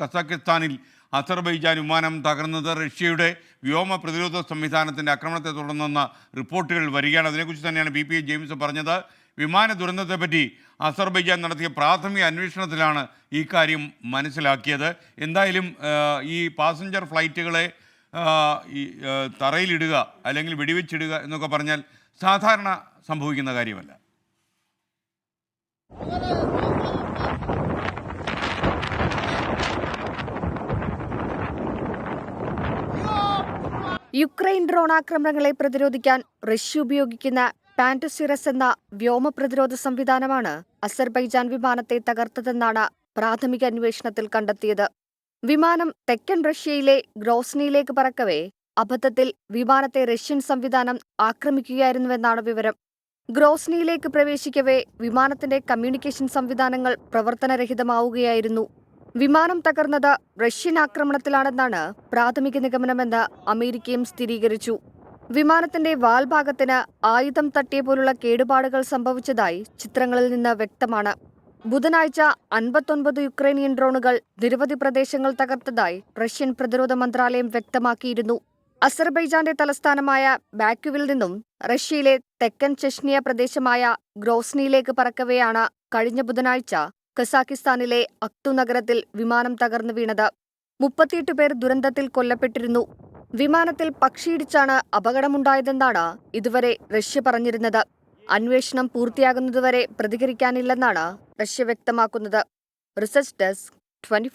കസാക്കിസ്ഥാനിൽ Azerbaijan വിമാനം തകർന്നത് റഷ്യയുടെ വ്യോമ പ്രതിരോധ സംവിധാനത്തിന്റെ ആക്രമണത്തെ തുടർന്നെന്ന റിപ്പോർട്ടുകൾ വരികയാണ്. അതിനെക്കുറിച്ച് തന്നെയാണ് ബി പി ജെയിംസ് പറഞ്ഞത്. വിമാന ദുരന്തത്തെപ്പറ്റി അസർബൈജാൻ നടത്തിയ പ്രാഥമിക അന്വേഷണത്തിലാണ് ഈ കാര്യം മനസ്സിലാക്കിയത്. എന്തായാലും ഈ പാസഞ്ചർ ഫ്ലൈറ്റുകളെ ഈ തറയിലിടുക അല്ലെങ്കിൽ വെടിവെച്ചിടുക എന്നൊക്കെ പറഞ്ഞാൽ സാധാരണ സംഭവിക്കുന്ന കാര്യമല്ല. യുക്രൈൻ ഡ്രോൺ ആക്രമണങ്ങളെ പ്രതിരോധിക്കാൻ റഷ്യ ഉപയോഗിക്കുന്ന പാന്റസിറസ് എന്ന വ്യോമ പ്രതിരോധ സംവിധാനമാണ് അസർബൈജാൻ വിമാനത്തെ തകർത്തതെന്നാണ് പ്രാഥമിക അന്വേഷണത്തിൽ കണ്ടെത്തിയത്. വിമാനം തെക്കൻ റഷ്യയിലെ ഗ്രോസ്നിയിലേക്ക് പറക്കവേ അബദ്ധത്തിൽ വിമാനത്തെ റഷ്യൻ സംവിധാനം ആക്രമിക്കുകയായിരുന്നുവെന്നാണ് വിവരം. ഗ്രോസ്നിയിലേക്ക് പ്രവേശിക്കവേ വിമാനത്തിന്റെ കമ്മ്യൂണിക്കേഷൻ സംവിധാനങ്ങൾ പ്രവർത്തനരഹിതമാവുകയായിരുന്നു. വിമാനം തകർന്നത് റഷ്യൻ ആക്രമണത്തിലാണെന്നാണ് പ്രാഥമിക നിഗമനമെന്ന് അമേരിക്കയും സ്ഥിരീകരിച്ചു. വിമാനത്തിന്റെ വാൽഭാഗത്തിന് ആയുധം തട്ടിയ പോലുള്ള കേടുപാടുകൾ സംഭവിച്ചതായി ചിത്രങ്ങളിൽ നിന്ന് വ്യക്തമാണ്. ബുധനാഴ്ച അൻപത്തൊൻപത് യുക്രൈനിയൻ ഡ്രോണുകൾ നിരവധി പ്രദേശങ്ങൾ തകർത്തതായി റഷ്യൻ പ്രതിരോധ മന്ത്രാലയം വ്യക്തമാക്കിയിരുന്നു. അസർബൈജാന്റെ തലസ്ഥാനമായ ബാക്യുവിൽ നിന്നും റഷ്യയിലെ തെക്കൻ ചെഷ്നിയ പ്രദേശമായ ഗ്രോസ്നിയിലേക്ക് പറക്കവെയാണ് കഴിഞ്ഞ ബുധനാഴ്ച കസാക്കിസ്ഥാനിലെ അക്തു നഗരത്തിൽ വിമാനം തകർന്നു വീണത്. മുപ്പത്തിയെട്ട് പേർ ദുരന്തത്തിൽ കൊല്ലപ്പെട്ടിരുന്നു. വിമാനത്തിൽ പക്ഷിയിടിച്ചാണ് അപകടമുണ്ടായതെന്നാണ് ഇതുവരെ റഷ്യ പറഞ്ഞിരുന്നത്. അന്വേഷണം പൂർത്തിയാകുന്നതുവരെ പ്രതികരിക്കാനില്ലെന്നാണ് റഷ്യ വ്യക്തമാക്കുന്നത്. Research desk twenty